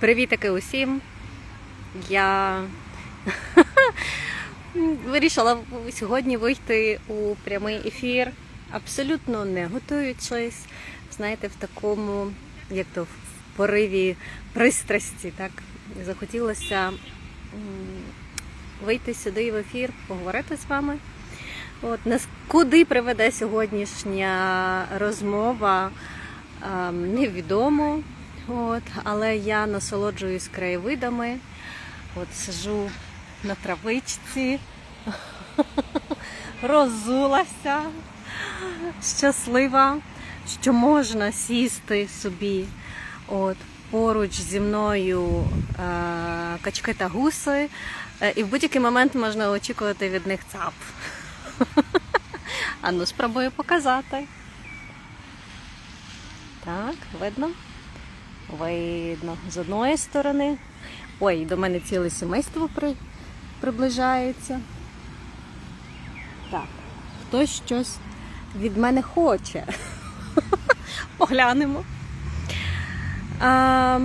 Привітики усім. Я вирішила сьогодні вийти у прямий ефір, абсолютно не готуючись, знаєте, в такому, як то в пориві пристрасті. Так захотілося вийти сюди в ефір, поговорити з вами. От нас куди приведе сьогоднішня розмова, ем, невідомо. От, але я насолоджуюсь краєвидами. От сижу на травичці, розулася, щаслива, що можна сісти собі. От, поруч зі мною е, качки та гуси, е, і в будь-який момент можна очікувати від них цап. А ну спробую показати. Так, видно? Видно. З одної сторони. Ой, до мене ціле сімейство при... приближається. Так, хтось щось від мене хоче. Поглянемо. А,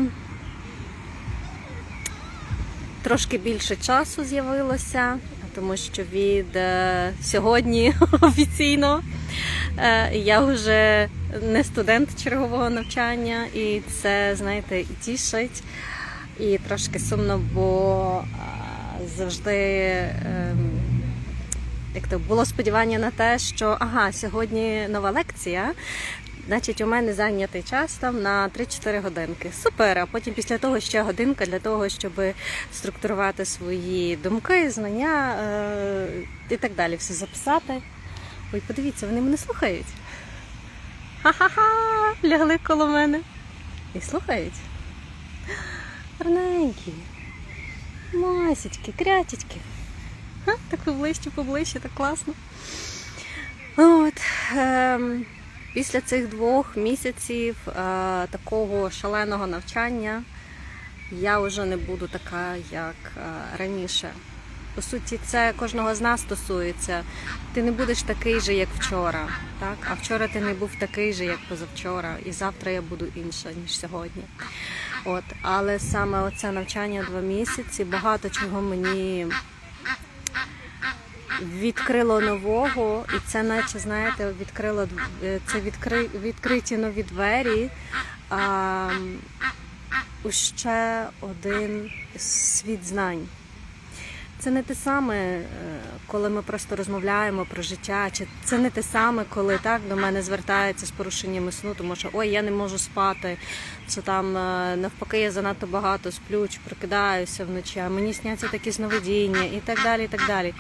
трошки більше часу з'явилося, тому що від е, сьогодні офіційно е, я вже не студент чергового навчання, і це, знаєте, і тішить, і трошки сумно, бо е, завжди. е, Як то було сподівання на те, що ага, сьогодні нова лекція, значить у мене зайнятий час там на 3-4 годинки. Супер! А потім після того ще годинка для того, щоб структурувати свої думки, знання е- і так далі. Все записати. Ой, подивіться, вони мене слухають. Ха-ха-ха! Лягли коло мене. І слухають. Гарненькі. Масічки, крятічки. Так поближче, поближче, так класно. От, ем, після цих двох місяців е, такого шаленого навчання я вже не буду така, як е, раніше. По суті, це кожного з нас стосується. Ти не будеш такий же, як вчора. Так? А вчора ти не був такий же, як позавчора. І завтра я буду інша, ніж сьогодні. От, але саме оце навчання два місяці, багато чого мені відкрило нового, і це, наче, знаєте, відкрило е, це відкри, відкриті нові двері а, у ще один світ знань. Це не те саме, е, коли ми просто розмовляємо про життя, чи це не те саме, коли так до мене звертаються з порушеннями сну, тому що ой, я не можу спати, чи там е, навпаки я занадто багато сплю, чи прокидаюся вночі, а мені сняться такі сновидіння і так далі. і так далі.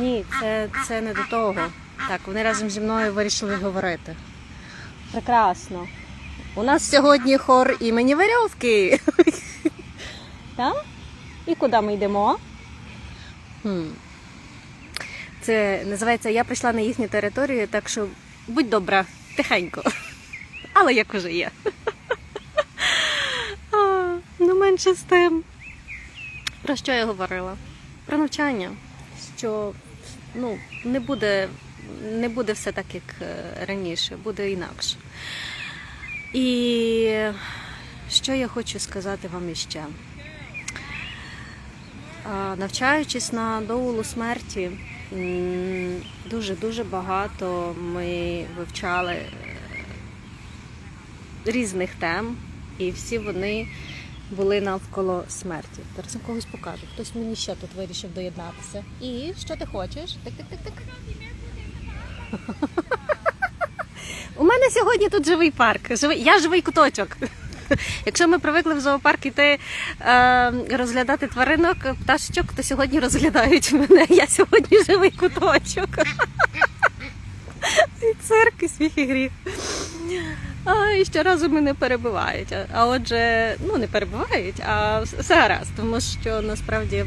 Ні, це, це не до того. Так, вони разом зі мною вирішили говорити. Прекрасно. У нас сьогодні хор імені Верьовки. Так? І куди ми йдемо? Це називається Я прийшла на їхню територію, так що будь добра, тихенько. Але як уже є. А, ну, менше з тим. Про що я говорила? Про навчання. Що ну, не буде, не буде все так, як е, раніше, буде інакше. І що я хочу сказати вам іще? Навчаючись на доулу смерті, дуже-дуже багато ми вивчали е, різних тем, і всі вони були навколо смерті. Зараз я когось покажу. Хтось мені ще тут вирішив доєднатися. І що ти хочеш? Тик-тик-тик-тик. У мене сьогодні тут живий парк. Я живий куточок. Якщо ми привикли в зоопарк іти е, розглядати тваринок, пташечок, то сьогодні розглядають мене. Я сьогодні живий куточок. І цирк, і сміх, і гріх. А, і щоразу мене перебивають. А, отже, ну не перебивають, а все гаразд, тому що насправді,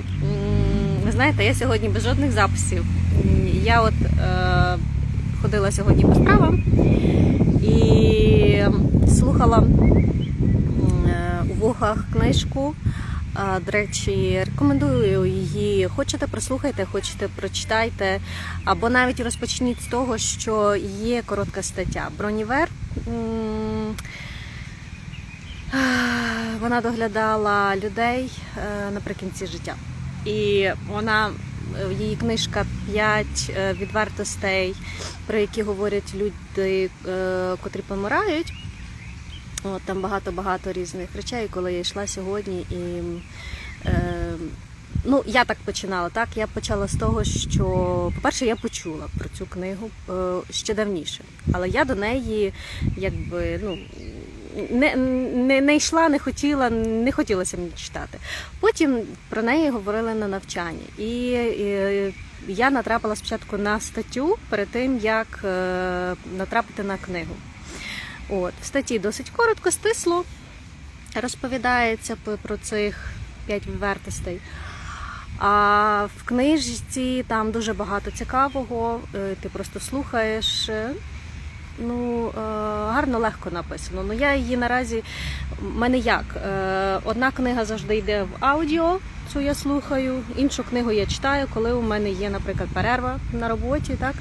ви знаєте, я сьогодні без жодних записів. Я от е, ходила сьогодні по справам і слухала вухах книжку. До речі, рекомендую її. Хочете, прослухайте, хочете, прочитайте. Або навіть розпочніть з того, що є коротка стаття. Бронівер. вона доглядала людей е, наприкінці життя. І вона її книжка «П'ять е, відвертостей, про які говорять люди, е, котрі помирають. От, там багато-багато різних речей, коли я йшла сьогодні і. Е, Ну, я так починала. Так, я почала з того, що, по-перше, я почула про цю книгу е, ще давніше, але я до неї якби ну. Не, не, не йшла, не хотіла, не хотілося мені читати. Потім про неї говорили на навчанні. І, і я натрапила спочатку на статтю перед тим, як е, натрапити на книгу. От, в статті досить коротко, стисло розповідається про цих п'ять відвертостей. А в книжці там дуже багато цікавого. е, Ти просто слухаєш. е, Ну, е, гарно, легко написано. Ну я її наразі. в мене як? Одна книга завжди йде в аудіо, цю я слухаю, іншу книгу я читаю, коли у мене є, наприклад, перерва на роботі, так?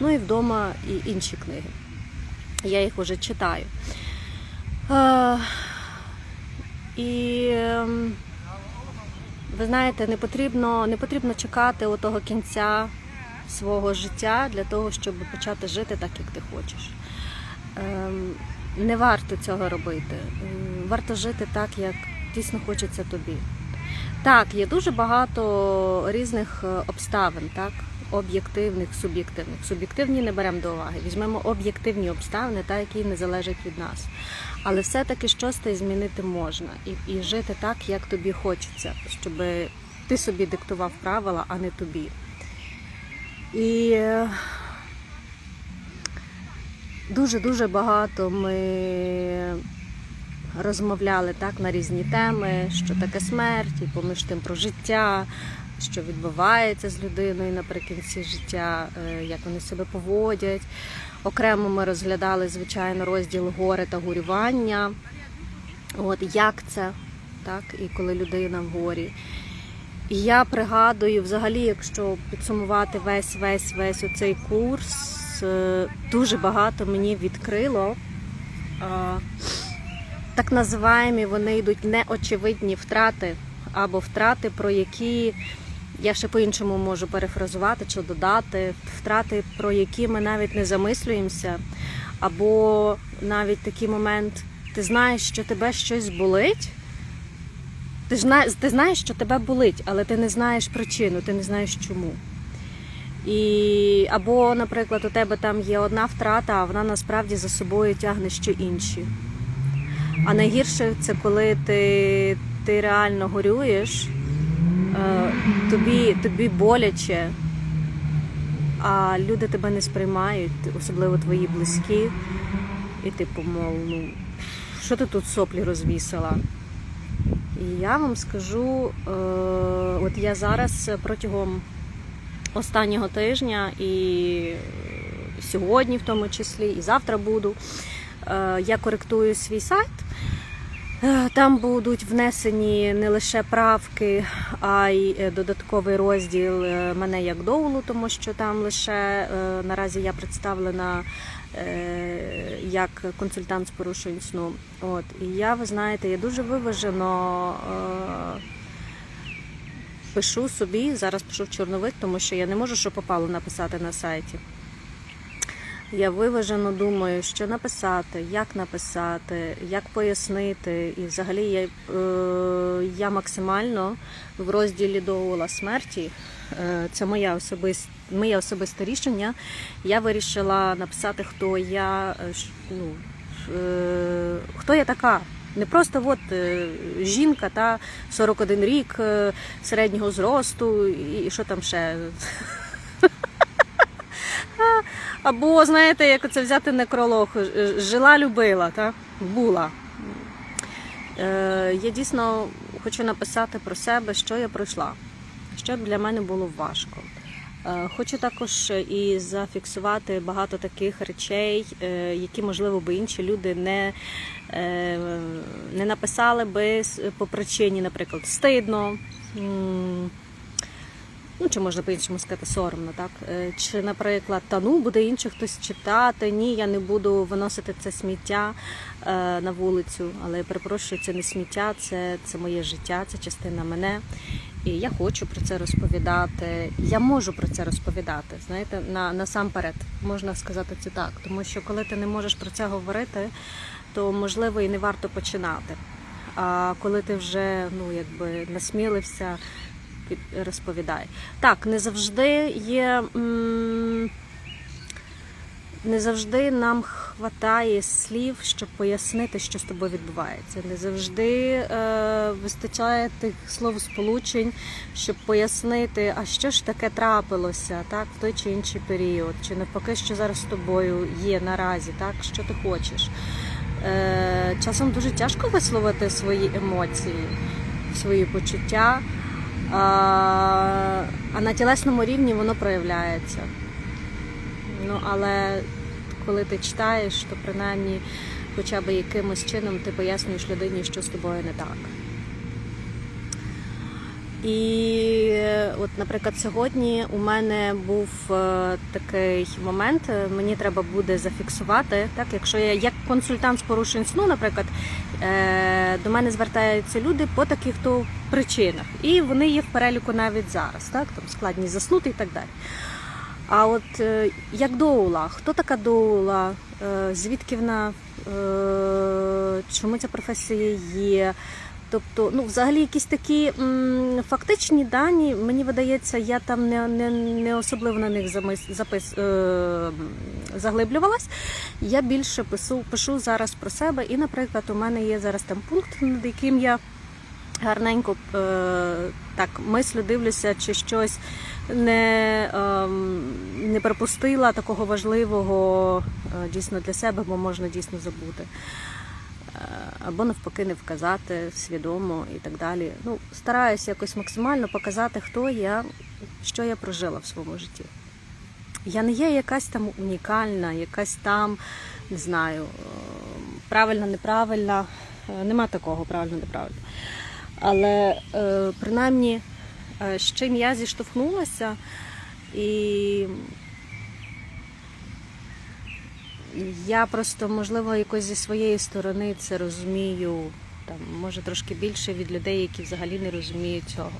Ну і вдома і інші книги. Я їх вже читаю. Е, І ем, ви знаєте, не потрібно, не потрібно чекати отого кінця свого життя для того, щоб почати жити так, як ти хочеш. Ем, Не варто цього робити. Ем, Варто жити так, як дійсно хочеться тобі. Так, є дуже багато різних е, обставин, так? Об'єктивних, суб'єктивних. Суб'єктивні не беремо до уваги. Візьмемо об'єктивні обставини, та, які не залежать від нас. Але все-таки щось змінити можна і, і жити так, як тобі хочеться, щоб ти собі диктував правила, а не тобі. І е, дуже-дуже багато ми розмовляли так на різні теми, що таке смерть, і поміж тим про життя, що відбувається з людиною наприкінці життя, е, як вони себе поводять. Окремо ми розглядали, звичайно, розділ горе та горювання. От як це, так, і коли людина в горі. І я пригадую, взагалі, якщо підсумувати весь весь весь оцей курс, е, дуже багато мені відкрило. Так називаємо вони йдуть неочевидні втрати, або втрати, про які я ще по-іншому можу перефразувати чи додати, втрати, про які ми навіть не замислюємося, або навіть такий момент, ти знаєш, що тебе щось болить. Ти ж ти знаєш, що тебе болить, але ти не знаєш причину, ти не знаєш чому. І або, наприклад, у тебе там є одна втрата, а вона насправді за собою тягне ще інші. А найгірше це коли ти, ти реально горюєш, е, тобі, тобі боляче, а люди тебе не сприймають, особливо твої близькі. І типу, мов, ну, що ти тут соплі розвісила? І я вам скажу, е, от я зараз протягом останнього тижня і сьогодні, в тому числі, і завтра буду, я коректую свій сайт. Е, Там будуть внесені не лише правки, а й е, додатковий розділ е, мене як доулу, тому що там лише е, наразі я представлена е, як консультант з порушень сну. От і я, ви знаєте, я дуже виважено е, пишу собі. Зараз пишу в чорновик, тому що я не можу, що попало написати на сайті. Я виважено думаю, що написати, як написати, як пояснити. І взагалі я, е, я максимально в розділі доула смерті. Е, це моя особист, моє особисте рішення. Я вирішила написати, хто я, е, ну, е, хто я така. Не просто от е, жінка та 41 рік е, середнього зросту, і, і що там ще. Або, знаєте, як це взяти некролог, Ж- жила, любила, так? була. Е, я дійсно хочу написати про себе, що я пройшла, що для мене було важко. Е, Хочу також і зафіксувати багато таких речей, е, які, можливо, би інші люди не, е, не написали би по причині, наприклад, стидно. Ну чи можна по-іншому сказати, соромно, так? Е, Чи, наприклад, та ну буде інше хтось читати, ні, я не буду виносити це сміття е, на вулицю, але я перепрошую, це не сміття, це, це моє життя, це частина мене. І я хочу про це розповідати. Я можу про це розповідати. Знаєте, на насамперед можна сказати це так, тому що коли ти не можеш про це говорити, то можливо і не варто починати. А коли ти вже ну якби насмілився, розповідай. Так, не завжди є. Не завжди нам хватає слів, щоб пояснити, що з тобою відбувається. Не завжди е, вистачає тих слов сполучень, щоб пояснити, а що ж таке трапилося, так, в той чи інший період, чи навпаки, що зараз з тобою є наразі, так, що ти хочеш. Е, часом дуже тяжко висловити свої емоції, свої почуття, а, на тілесному рівні воно проявляється. Ну, але коли ти читаєш, то принаймні хоча б якимось чином ти пояснюєш людині, що з тобою не так. І е, от, наприклад, сьогодні у мене був е, такий момент, мені треба буде зафіксувати, так, якщо я як консультант з порушень сну, наприклад, е, до мене звертаються люди по таких то причинах, і вони є в переліку навіть зараз, так, там складність заснути і так далі. А от як доула, хто така доула, звідки вона, чому ця професія є? Тобто, ну, взагалі, якісь такі м, фактичні дані, мені видається, я там не, не, не особливо на них замис, запис, е, заглиблювалась. Я більше пишу, пишу зараз про себе. І, наприклад, у мене є зараз там пункт, над яким я гарненько е, так мислю, дивлюся, чи щось не, ем, не пропустила такого важливого е, дійсно для себе, бо можна дійсно забути. Або навпаки не вказати свідомо і так далі. Ну, стараюся якось максимально показати, хто я, що я прожила в своєму житті. Я не є якась там унікальна, якась там, не знаю, е, правильна, неправильна. Е, Нема такого правильно, неправильно. Але е, принаймні з чим я зіштовхнулася, і я просто, можливо, якось зі своєї сторони це розумію. Там, може, трошки більше від людей, які взагалі не розуміють цього.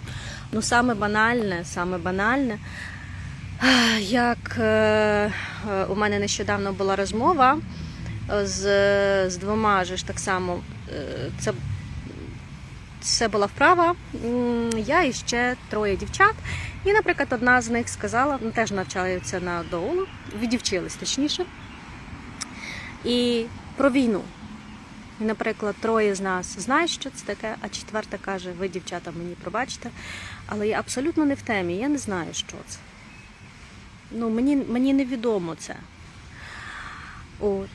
Ну, саме банальне, саме банальне, як е, е, у мене нещодавно була розмова з, з двома ж так само. е, Це це була вправа. Я і ще троє дівчат. І, наприклад, одна з них сказала, ну теж навчаються на доулу, відівчились точніше. І про війну. І, наприклад, троє з нас знають, що це таке, а четверта каже: ви, дівчата, мені пробачте, але я абсолютно не в темі, я не знаю, що це. Ну, мені, мені невідомо це. От.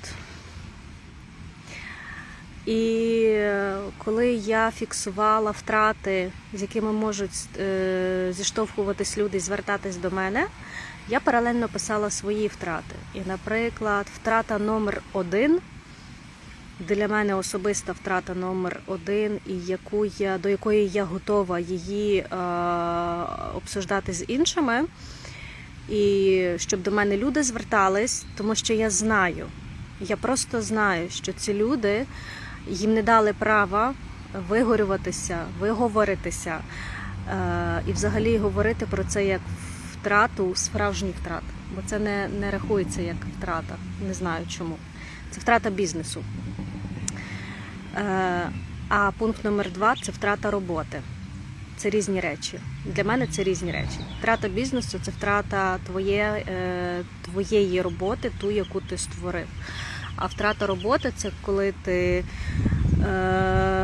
І е, коли я фіксувала втрати, з якими можуть е, зіштовхуватись люди і звертатись до мене, я паралельно писала свої втрати. І, наприклад, втрата номер один для мене особиста втрата номер один, і яку я, до якої я готова її е, обсуждати з іншими. І щоб до мене люди звертались, тому що я знаю, я просто знаю, що ці люди їм не дали права вигорюватися, виговоритися е, і взагалі говорити про це як втрату, справжній втрат. Бо це не, не рахується як втрата. Не знаю чому. Це втрата бізнесу. Е, а пункт номер два це втрата роботи. Це різні речі. Для мене це різні речі. Втрата бізнесу це втрата твоє, е, твоєї роботи, ту, яку ти створив. А втрата роботи це коли ти е,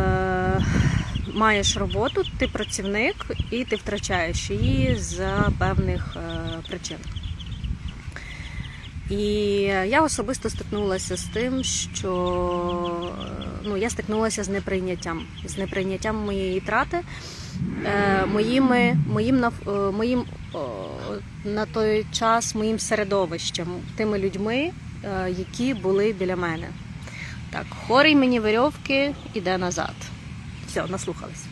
маєш роботу, ти працівник і ти втрачаєш її з певних е, причин. І я особисто стикнулася з тим, що е, ну, я стикнулася з неприйняттям, з неприйняттям моєї трати, е, моїми, моїм, моїм на той час моїм середовищем, тими людьми, які були біля мене. Так, хорий мені верьовки, іде назад. Все, наслухались.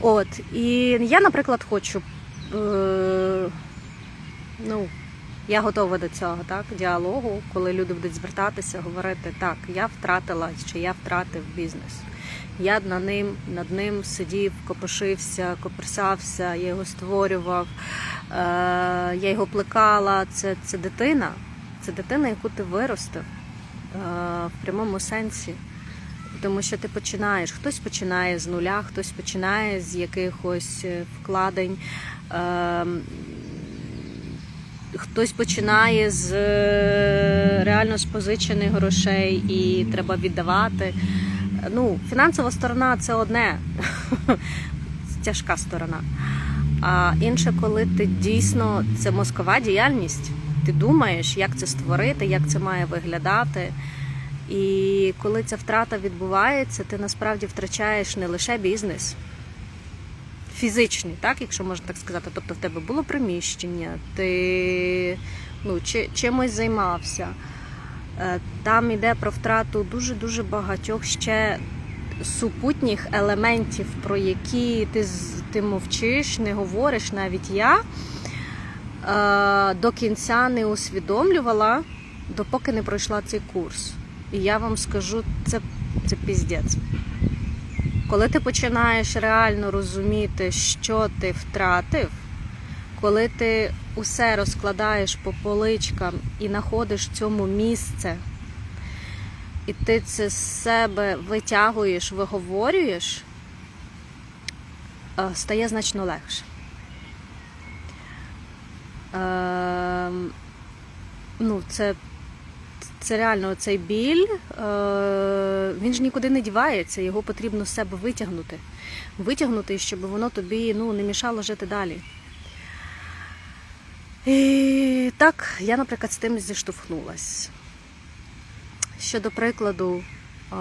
От, і я, наприклад, хочу е, ну, я готова до цього, так, діалогу, коли люди будуть звертатися, говорити, так, я втратила чи я втратив бізнес. Я над ним, над ним сидів, копошився, коперсався, я його створював, е, я його плекала. Це, це дитина, це дитина, яку ти виростив е, в прямому сенсі. Тому що ти починаєш, хтось починає з нуля, хтось починає з якихось е, вкладень, е, хтось починає з е, реально з позичених грошей і треба віддавати. Ну, фінансова сторона це одне, тяжка сторона. А інше, коли ти дійсно це мозкова діяльність, ти думаєш, як це створити, як це має виглядати. І коли ця втрата відбувається, ти насправді втрачаєш не лише бізнес, фізичний, так, якщо можна так сказати. Тобто в тебе було приміщення, ти ну, чи, чимось займався. Е, Там йде про втрату дуже-дуже багатьох ще супутніх елементів, про які ти, ти мовчиш, не говориш, навіть я е, до кінця не усвідомлювала, допоки не пройшла цей курс. І я вам скажу, це, це піздець. Коли ти починаєш реально розуміти, що ти втратив, коли ти усе розкладаєш по поличкам і знаходиш цьому місце, і ти це з себе витягуєш, виговорюєш, е, стає значно легше. Ем, ну, це, це реально цей біль, е, він ж нікуди не дівається, його потрібно з себе витягнути. Витягнути, щоб воно тобі ну, не мішало жити далі. І так, я, наприклад, з тим зіштовхнулась. Щодо прикладу, е,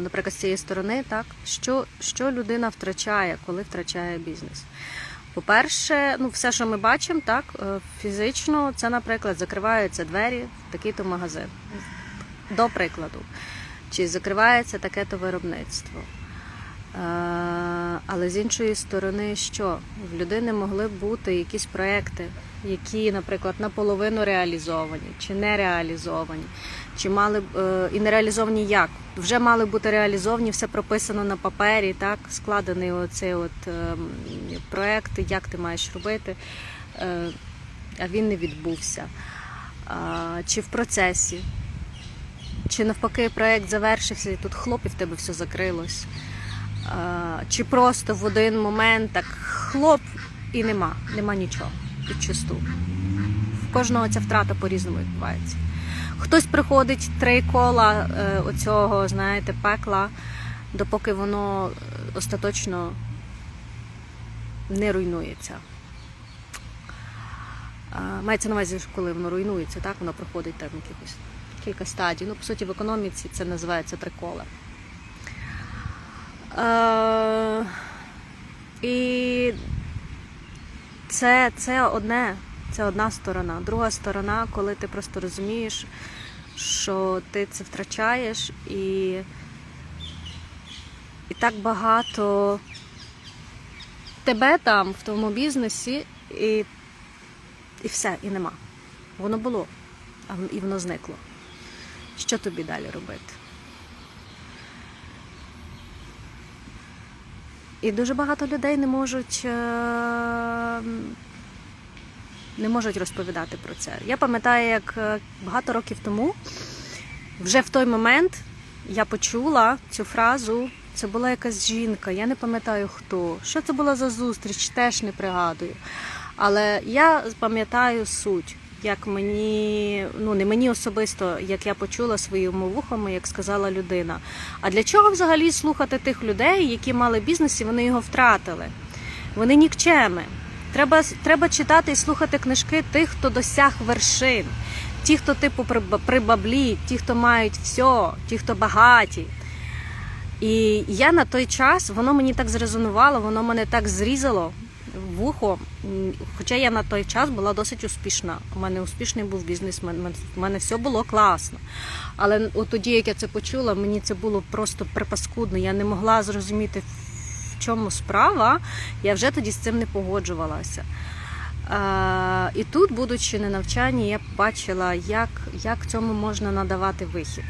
наприклад, з цієї сторони, так, що, що людина втрачає, коли втрачає бізнес? По-перше, ну, все, що ми бачимо, так, е, фізично, це, наприклад, закриваються двері в такий-то магазин. До прикладу, чи закривається таке-то виробництво. Е, Але з іншої сторони, що в людини могли б бути якісь проекти, які, наприклад, наполовину реалізовані чи не реалізовані, чи мали б е, і не реалізовані як? Вже мали бути реалізовані, все прописано на папері, так складений оцей от ем, проект, як ти маєш робити, е, а він не відбувся. Чи в процесі, чи навпаки проект завершився, і тут хлоп, в тебе все закрилось. Чи просто в один момент так хлоп і нема, нема нічого підчисту. В кожного ця втрата по-різному відбувається. Хтось приходить три кола е, оцього, знаєте, пекла, допоки воно е, остаточно не руйнується. Мається на увазі, коли воно руйнується, так, воно проходить там якихось кілька стадій. Ну, по суті, в економіці це називається три кола. І це, це одне, це одна сторона. Друга сторона, коли ти просто розумієш, що ти це втрачаєш, і, і так багато тебе там, в тому бізнесі, і, і все, і нема. Воно було, і воно зникло. Що тобі далі робити? І дуже багато людей не можуть, е, не можуть розповідати про це. Я пам'ятаю, як е, багато років тому, вже в той момент я почула цю фразу. Це була якась жінка, я не пам'ятаю хто. Що це була за зустріч, теж не пригадую. Але я пам'ятаю суть, як мені, ну не мені особисто, як я почула своїми вухами, як сказала людина. А для чого взагалі слухати тих людей, які мали бізнес і вони його втратили? Вони нікчеми. Треба, треба читати і слухати книжки тих, хто досяг вершин, ті, хто типу при, баблі, ті, хто мають все, ті, хто багаті. І я на той час, воно мені так зрезонувало, воно мене так зрізало вухо. Хоча я на той час була досить успішна. У мене успішний був бізнес, у мене- все було класно. Але от тоді, як я це почула, мені це було просто припаскудно. Я не могла зрозуміти, в чому справа, я вже тоді з цим не погоджувалася. Е, і тут, будучи на навчанні, я бачила, як, як цьому можна надавати вихід.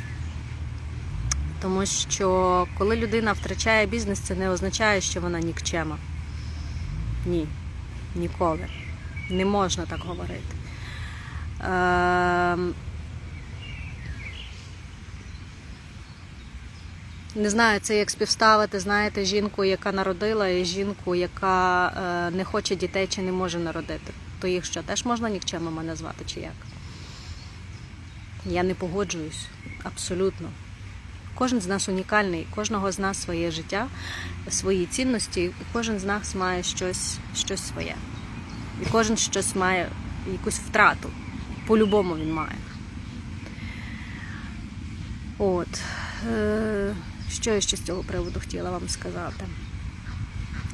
Тому що коли людина втрачає бізнес, це не означає, що вона нікчема. Ні, ніколи. Не можна так говорити. Ем, Не знаю, це як співставити, знаєте, жінку, яка народила, і жінку, яка е, не хоче дітей чи не може народити. То їх що, теж можна нікчемами назвати, чи як? Я не погоджуюсь абсолютно. Кожен з нас унікальний, кожного з нас своє життя, свої цінності, і кожен з нас має щось, щось своє. І кожен щось має якусь втрату. По-любому він має. От. Е, що я ще з цього приводу хотіла вам сказати?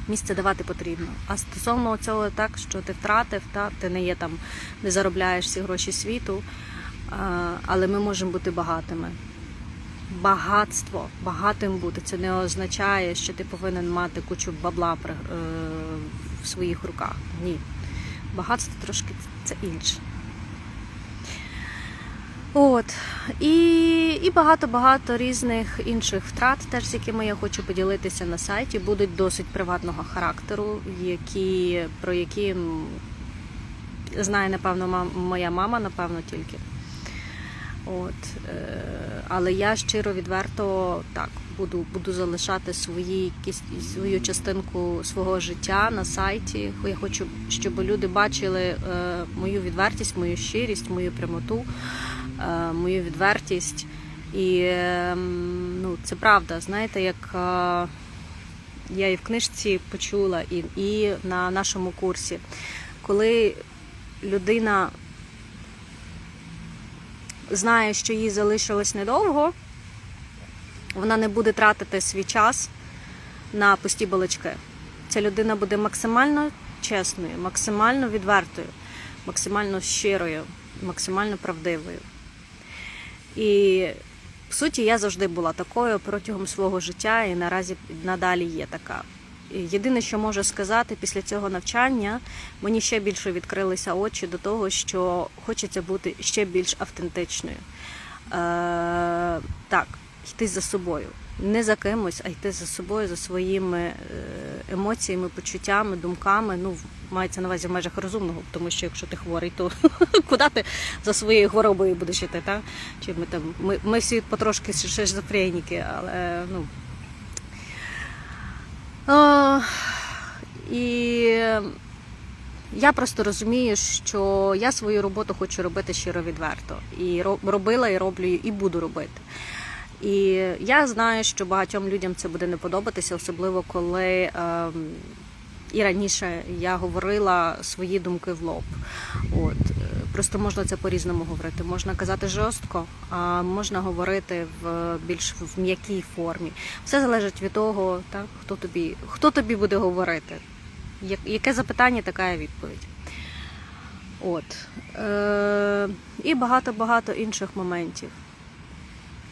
Місце давати потрібно. А стосовно цього так, що ти втратив, та, ти не є там, не заробляєш всі гроші світу, але ми можемо бути багатими. Багатство, багатим бути, це не означає, що ти повинен мати кучу бабла при- е, в своїх руках. Ні. Багатство трошки це інше. От. І, багато-багато різних інших втрат, теж з якими я хочу поділитися на сайті, будуть досить приватного характеру, які, про які знає, напевно, моя мама, напевно, тільки. От, е, але я щиро відверто так буду, буду залишати свої свою частинку свого життя на сайті. Я хочу, щоб люди бачили е, мою відвертість, мою щирість, мою прямоту, е, мою відвертість. І е, ну, це правда, знаєте, як я і в книжці почула, і, і на нашому курсі, коли людина знає, що їй залишилось недовго, вона не буде тратити свій час на пусті балачки. Ця людина буде максимально чесною, максимально відвертою, максимально щирою, максимально правдивою. І в суті, я завжди була такою протягом свого життя і наразі надалі є така. Єдине, що можу сказати після цього навчання, мені ще більше відкрилися очі до того, що хочеться бути ще більш автентичною. Е, так, йти за собою. Не за кимось, а йти за собою, за своїми е, емоціями, почуттями, думками. Ну, мається на увазі в межах розумного, тому що якщо ти хворий, то куди ти за своєю хворобою будеш йти? Та? Чи ми, там, ми, ми всі потрошки шизофреніки, але ну. І я просто розумію, що я свою роботу хочу робити щиро відверто. І ро- робила, і роблю, і буду робити. І я знаю, що багатьом людям це буде не подобатися, особливо коли ем, і раніше я говорила свої думки в лоб. От просто можна це по-різному говорити. Можна казати жорстко, а можна говорити в більш в м'якій формі. Все залежить від того, так хто тобі хто тобі буде говорити. Яке запитання, така і відповідь. От. Е- і багато-багато інших моментів.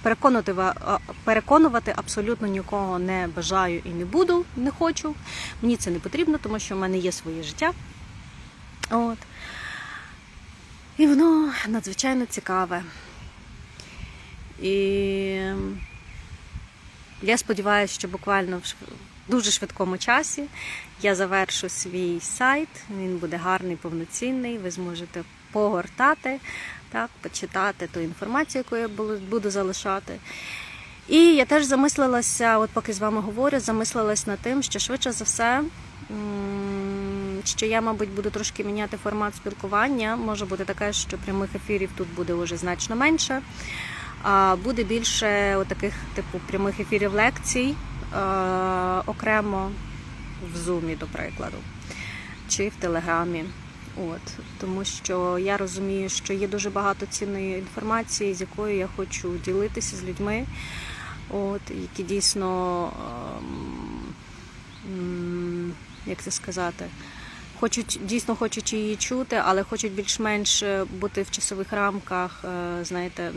Переконувати, переконувати абсолютно нікого не бажаю і не буду, не хочу. Мені це не потрібно, тому що в мене є своє життя. От. І воно надзвичайно цікаве. І я сподіваюся, що буквально в дуже швидкому часі я завершу свій сайт. Він буде гарний, повноцінний. Ви зможете погортати, так, почитати ту інформацію, яку я буду- залишати. І я теж замислилася, от поки з вами говорю, замислилась над тим, що швидше за все, що я, мабуть, буду трошки міняти формат спілкування. Може бути таке, що прямих ефірів тут буде вже значно менше. А буде більше таких типу прямих ефірів лекцій окремо в Зумі, до прикладу, чи в Телеграмі. От, тому що я розумію, що є дуже багато цінної інформації, з якою я хочу ділитися з людьми, от, які дійсно, як це сказати, хочуть дійсно хочуть її чути, але хочуть більш-менш е, бути в часових рамках, е, знаєте,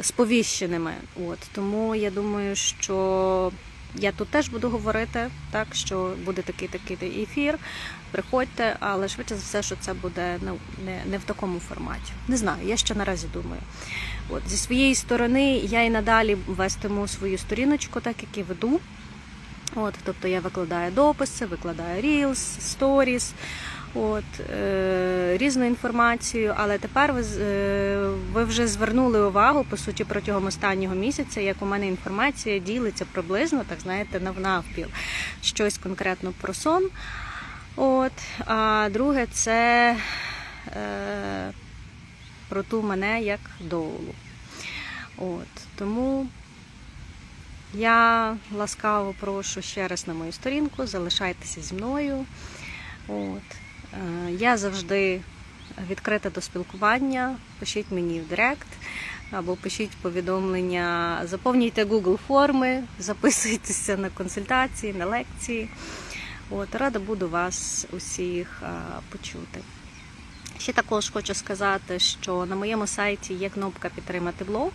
сповіщеними. От тому я думаю, що я тут теж буду говорити, так що буде такий такий ефір. Приходьте, але швидше за все, що це буде не, не в такому форматі. Не знаю, я ще наразі думаю. От зі своєї сторони я і надалі вестиму свою сторіночку, так як і веду. От, тобто я викладаю дописи, викладаю Reels, Stories, от, е, різну інформацію, але тепер ви, е, ви вже звернули увагу, по суті, протягом останнього місяця, як у мене інформація ділиться приблизно, так знаєте, навнавпіл. Щось конкретно про сон. От, а друге це е, про ту мене як доулу. От, тому я ласкаво прошу ще раз на мою сторінку, залишайтеся зі мною. От. Е, Я завжди відкрита до спілкування. Пишіть мені в Директ або пишіть повідомлення, заповнюйте Google форми, записуйтеся на консультації, на лекції. От, рада буду вас усіх е, почути. Ще також хочу сказати, що на моєму сайті є кнопка підтримати блог,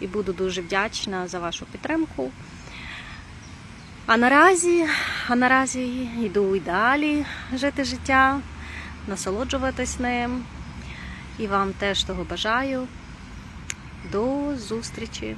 і буду дуже вдячна за вашу підтримку. А наразі, а наразі йду і далі жити життя, насолоджуватись ним. І вам теж того бажаю. До зустрічі!